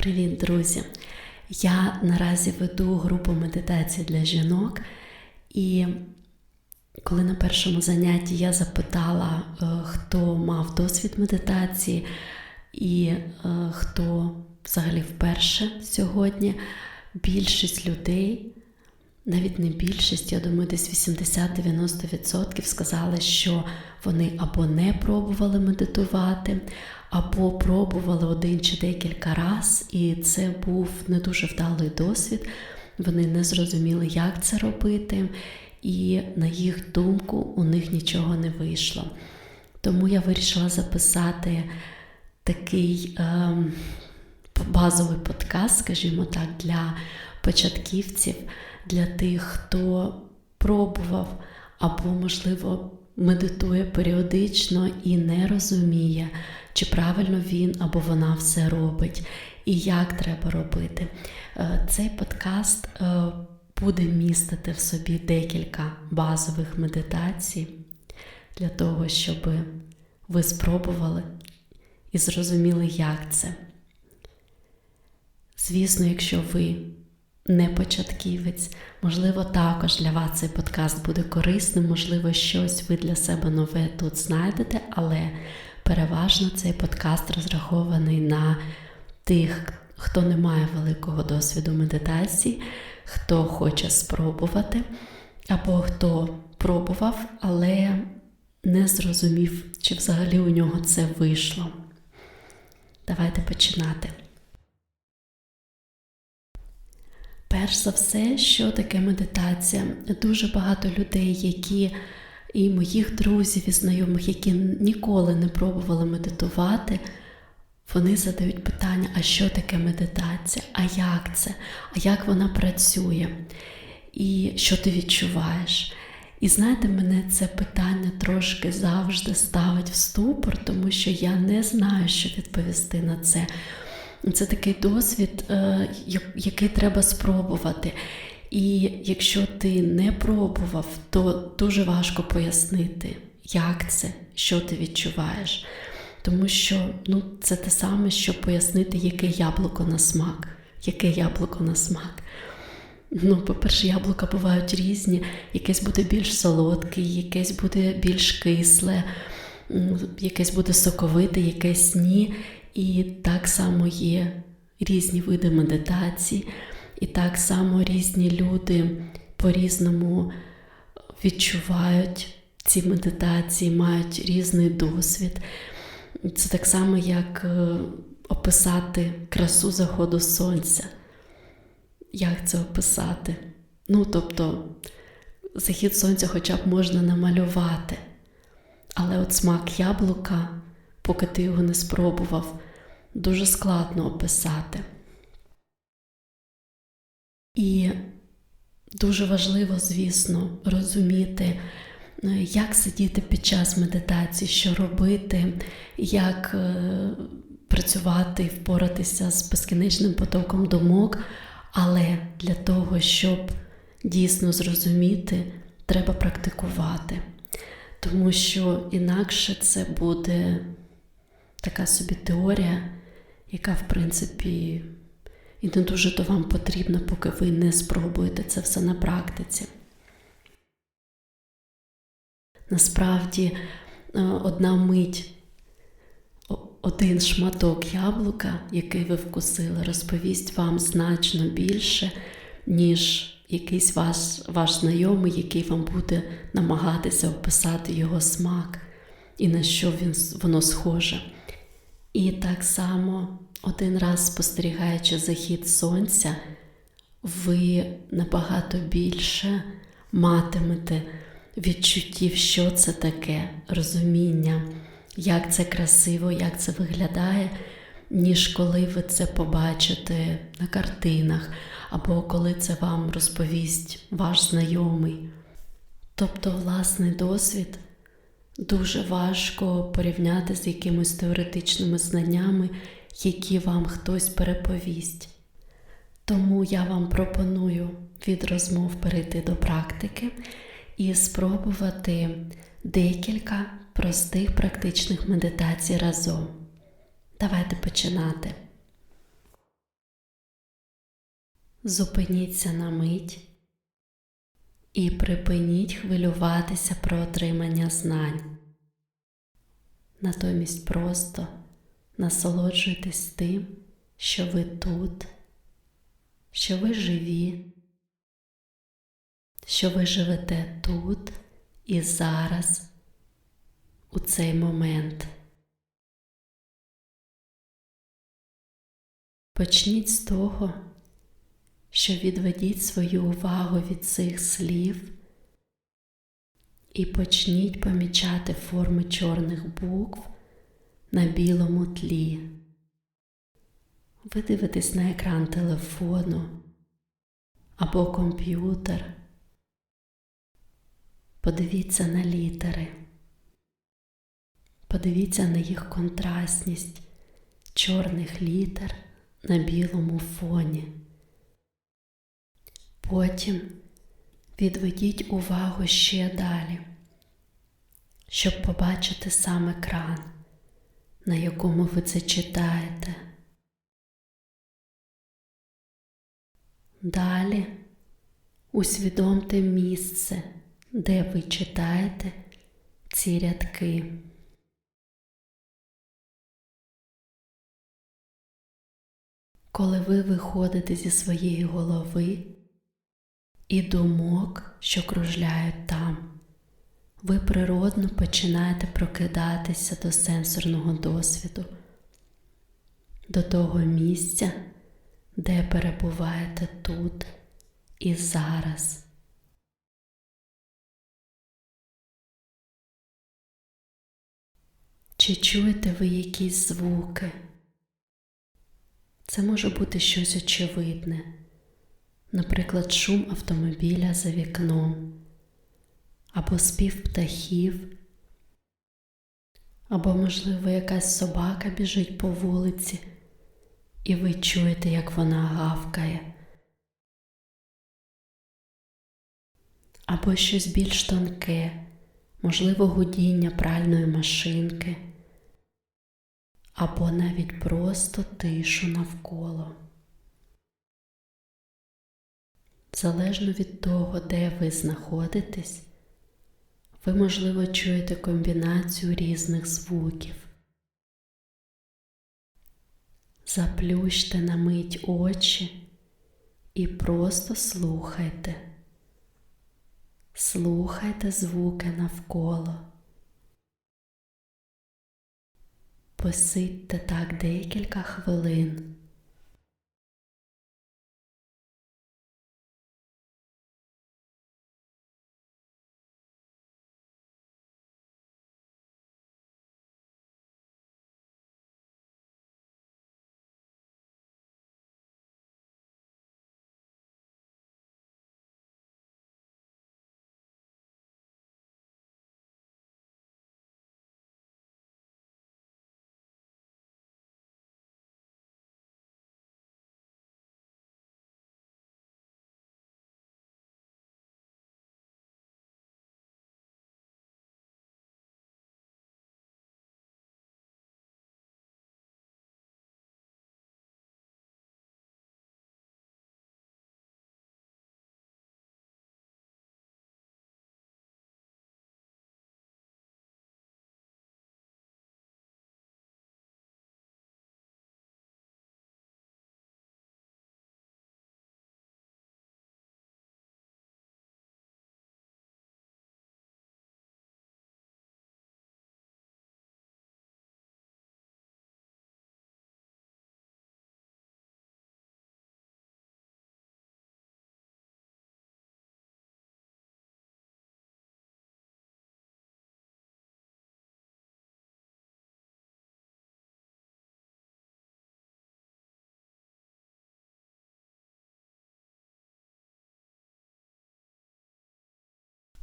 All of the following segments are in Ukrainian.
Привіт, друзі! Я наразі веду групу медитації для жінок, і коли на першому занятті я запитала, е, хто мав досвід медитації і е, хто взагалі вперше сьогодні, більшість людей, навіть не більшість, я думаю, десь 80-90% сказали, що вони або не пробували медитувати, або пробували один чи декілька раз, і це був не дуже вдалий досвід. Вони не зрозуміли, як це робити, і на їх думку у них нічого не вийшло. Тому я вирішила записати такий е, базовий подкаст, скажімо так, для початківців, для тих, хто пробував або, можливо, медитує періодично і не розуміє, чи правильно він або вона все робить, і як треба робити. Е, цей подкаст е, буде містити в собі декілька базових медитацій для того, щоб ви спробували і зрозуміли, як це. Звісно, якщо ви не початківець, можливо, також для вас цей подкаст буде корисним, можливо, щось ви для себе нове тут знайдете, але переважно цей подкаст розрахований на тих, хто не має великого досвіду медитації, хто хоче спробувати, або хто пробував, але не зрозумів, чи взагалі у нього це вийшло. Давайте починати. Перш за все, що таке медитація? Дуже багато людей, які і моїх друзів і знайомих, які ніколи не пробували медитувати, вони задають питання, а що таке медитація? А як це? А як вона працює? І що ти відчуваєш? І знаєте, мене це питання трошки завжди ставить в ступор, тому що я не знаю, що відповісти на це. Це такий досвід, е, який треба спробувати. І якщо ти не пробував, то дуже важко пояснити, як це, що ти відчуваєш. Тому що ну, це те саме, що пояснити, яке яблуко на смак. Яке яблуко на смак. Ну, по-перше, яблука бувають різні, якесь буде більш солодке, якесь буде більш кисле, якесь буде соковите, якесь ні. І так само є різні види медитації, і так само різні люди по-різному відчувають ці медитації, мають різний досвід. Це так само, як е, описати красу заходу сонця. Як це описати? Ну, тобто, захід сонця хоча б можна намалювати. Але от смак яблука, поки ти його не спробував, дуже складно описати. І дуже важливо, звісно, розуміти, е, як сидіти під час медитації, що робити, як е, працювати і впоратися з безкінечним потоком думок. Але для того, щоб дійсно зрозуміти, треба практикувати. Тому що інакше це буде така собі теорія, яка, в принципі, і не дуже то вам потрібна, поки ви не спробуєте це все на практиці. Насправді, е, одна мить, один шматок яблука, який ви вкусили, розповість вам значно більше, ніж якийсь ваш, ваш знайомий, який вам буде намагатися описати його смак і на що він, воно схоже. І так само, один раз спостерігаючи захід сонця, ви набагато більше матимете відчуттів, що це таке, розуміння, як це красиво, як це виглядає, ніж коли ви це побачите на картинах, або коли це вам розповість ваш знайомий. Тобто власний досвід дуже важко порівняти з якимись теоретичними знаннями, які вам хтось переповість. Тому я вам пропоную від розмов перейти до практики і спробувати декілька простих практичних медитацій разом. Давайте починати. Зупиніться на мить і припиніть хвилюватися про отримання знань. Натомість просто насолоджуйтесь тим, що ви тут, що ви живі, що ви живете тут і зараз, у цей момент. Почніть з того, що відведіть свою увагу від цих слів і почніть помічати форми чорних букв на білому тлі. Ви дивитесь на екран телефону або комп'ютер. Подивіться на літери. Подивіться на їх контрастність чорних літер на білому фоні. Потім відведіть увагу ще далі, щоб побачити сам екран, на якому ви це читаєте. Далі усвідомте місце, де ви читаєте ці рядки. Коли ви виходите зі своєї голови і думок, що кружляють там, ви природно починаєте прокидатися до сенсорного досвіду, до того місця, де перебуваєте тут і зараз. Чи чуєте ви якісь звуки? Це може бути щось очевидне, наприклад, шум автомобіля за вікном, або спів птахів, або, можливо, якась собака біжить по вулиці, і ви чуєте, як вона гавкає, або щось більш тонке, можливо, гудіння пральної машинки або навіть просто тишу навколо. Залежно від того, де ви знаходитесь, ви, можливо, чуєте комбінацію різних звуків. Заплющте на мить очі і просто слухайте. Слухайте звуки навколо. Посидьте так декілька хвилин.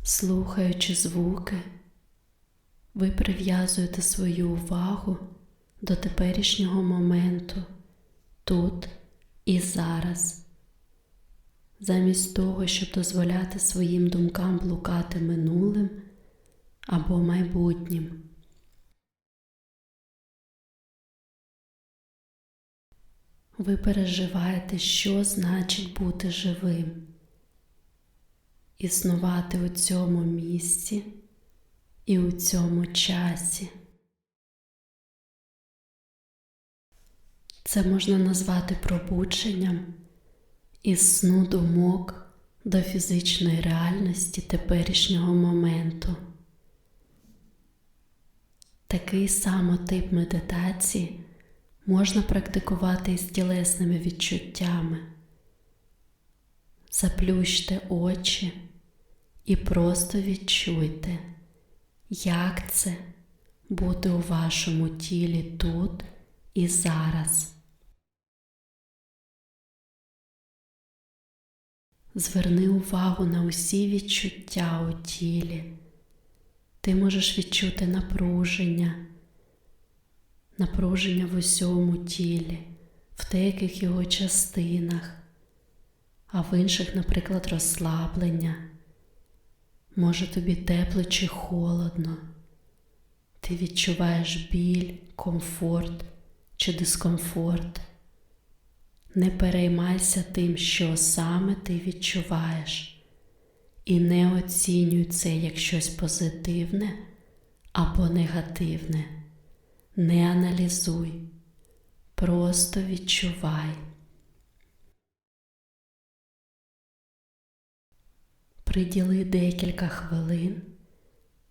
Слухаючи звуки, ви прив'язуєте свою увагу до теперішнього моменту, тут і зараз, замість того, щоб дозволяти своїм думкам блукати минулим або майбутнім. ви переживаєте, що значить бути живим, існувати у цьому місці і у цьому часі. Це можна назвати пробудженням із сну думок до фізичної реальності теперішнього моменту. Такий самотип медитації можна практикувати із тілесними відчуттями. Заплющте очі і просто відчуйте, як це бути у вашому тілі тут і зараз. Зверни увагу на усі відчуття у тілі. Ти можеш відчути напруження, напруження в усьому тілі, в деяких його частинах, а в інших, наприклад, розслаблення. Може тобі тепло чи холодно. Ти відчуваєш біль, комфорт чи дискомфорт. Не переймайся тим, що саме ти відчуваєш, і не оцінюй це як щось позитивне або негативне. Не аналізуй, просто відчувай. Приділи декілька хвилин,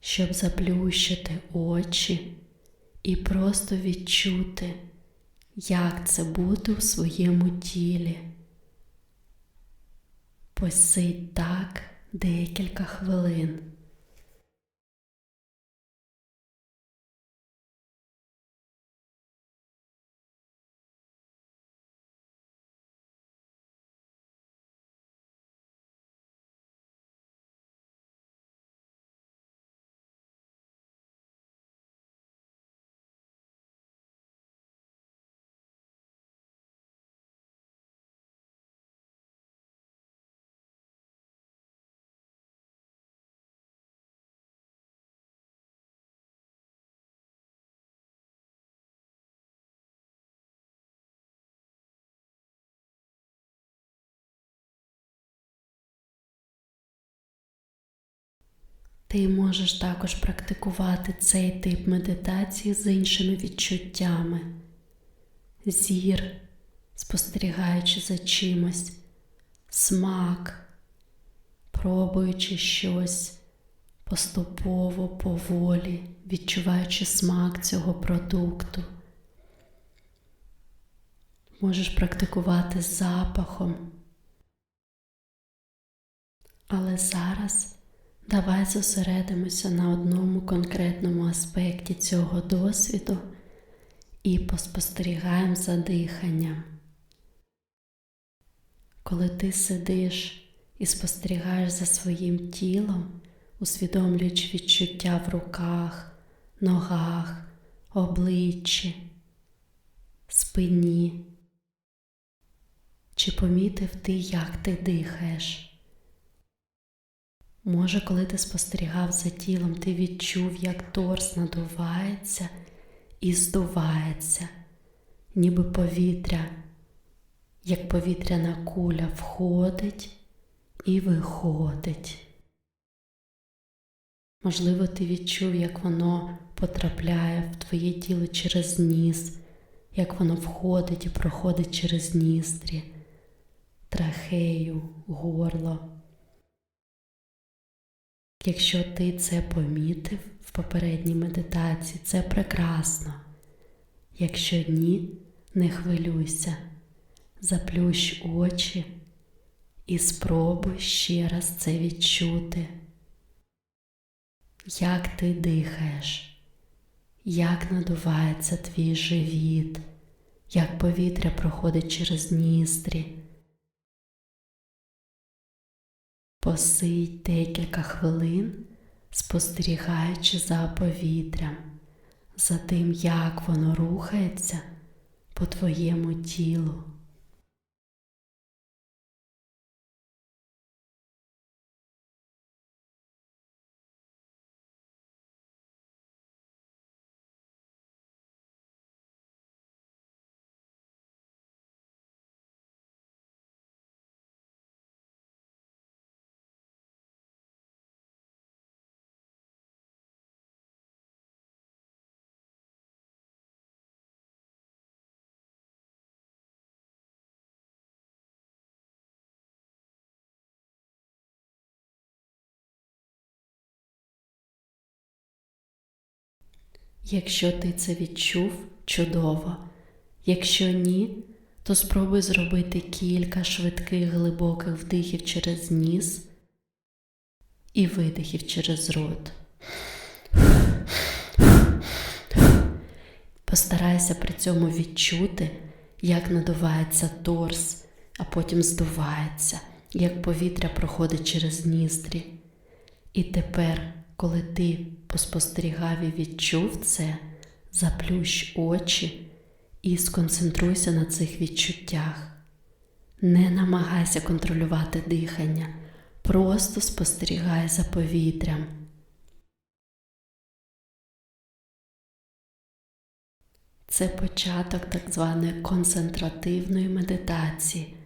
щоб заплющити очі і просто відчути як це бути у своєму тілі. Посидь так декілька хвилин. Ти можеш також практикувати цей тип медитації з іншими відчуттями. Зір, спостерігаючи за чимось, смак, пробуючи щось поступово, поволі, відчуваючи смак цього продукту. Можеш практикувати з запахом. Але зараз Давай зосередимося на одному конкретному аспекті цього досвіду і поспостерігаємо за диханням. Коли ти сидиш і спостерігаєш за своїм тілом, усвідомлюючи відчуття в руках, ногах, обличчі, спині, чи помітив ти, як ти дихаєш? Може, коли ти спостерігав за тілом, ти відчув, як торс надувається і здувається, ніби повітря, як повітряна куля входить і виходить. Можливо, ти відчув, як воно потрапляє в твоє тіло через ніс, як воно входить і проходить через ніздрі, трахею, горло. Якщо ти це помітив в попередній медитації, це прекрасно. Якщо ні, не хвилюйся, заплющ очі і спробуй ще раз це відчути. Як ти дихаєш, як надувається твій живіт, як повітря проходить через ніздрі. Посидь декілька хвилин, спостерігаючи за повітрям, за тим, як воно рухається по твоєму тілу. Якщо ти це відчув, чудово. Якщо ні, то спробуй зробити кілька швидких глибоких вдихів через ніс і видихів через рот. Постарайся при цьому відчути, як надувається торс, а потім здувається, як повітря проходить через ніздрі. І тепер, коли ти поспостерігав і відчув це, заплющ очі і сконцентруйся на цих відчуттях. Не намагайся контролювати дихання, просто спостерігай за повітрям. Це початок так званої концентративної медитації,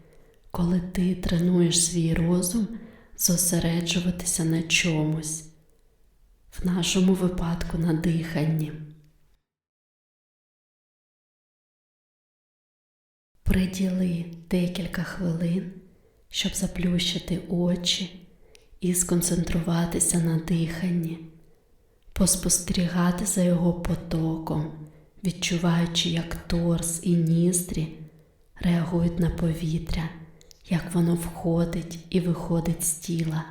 коли ти тренуєш свій розум зосереджуватися на чомусь, в нашому випадку на диханні. Приділи декілька хвилин, щоб заплющити очі і сконцентруватися на диханні, поспостерігати за його потоком, відчуваючи, як торс і ніздрі реагують на повітря, як воно входить і виходить з тіла.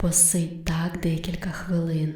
Посидь так декілька хвилин.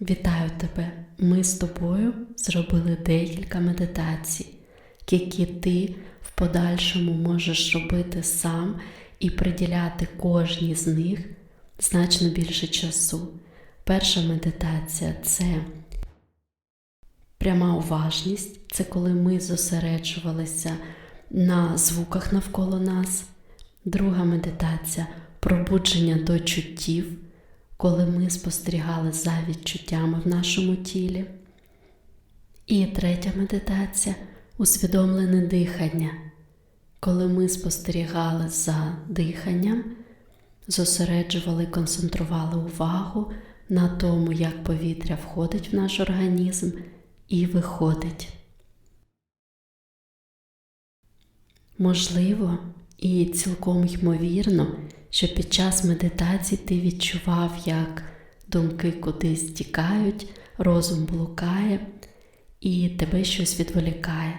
Вітаю тебе! Ми з тобою зробили декілька медитацій, які ти в подальшому можеш робити сам і приділяти кожній з них значно більше часу. Перша медитація це пряма уважність, це коли ми зосереджувалися на звуках навколо нас. Друга медитація пробудження до чуттів коли ми спостерігали за відчуттями в нашому тілі. І третя медитація усвідомлене дихання, коли ми спостерігали за диханням, зосереджували, концентрували увагу на тому, як повітря входить в наш організм і виходить. Можливо, і цілком ймовірно, що під час медитації ти відчував, як думки кудись тікають, розум блукає і тебе щось відволікає.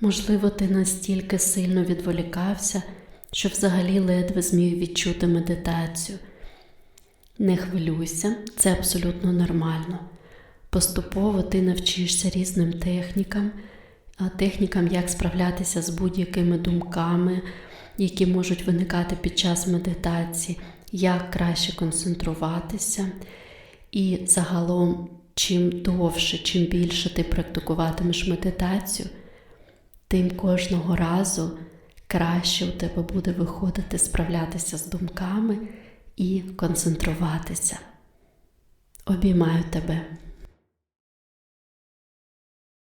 Можливо, ти настільки сильно відволікався, що взагалі ледве зміг відчути медитацію. Не хвилюйся, це абсолютно нормально. Поступово ти навчишся різним технікам, технікам, як справлятися з будь-якими думками які можуть виникати під час медитації, як краще концентруватися. І загалом, чим довше, чим більше ти практикуватимеш медитацію, тим кожного разу краще у тебе буде виходити справлятися з думками і концентруватися. Обіймаю тебе.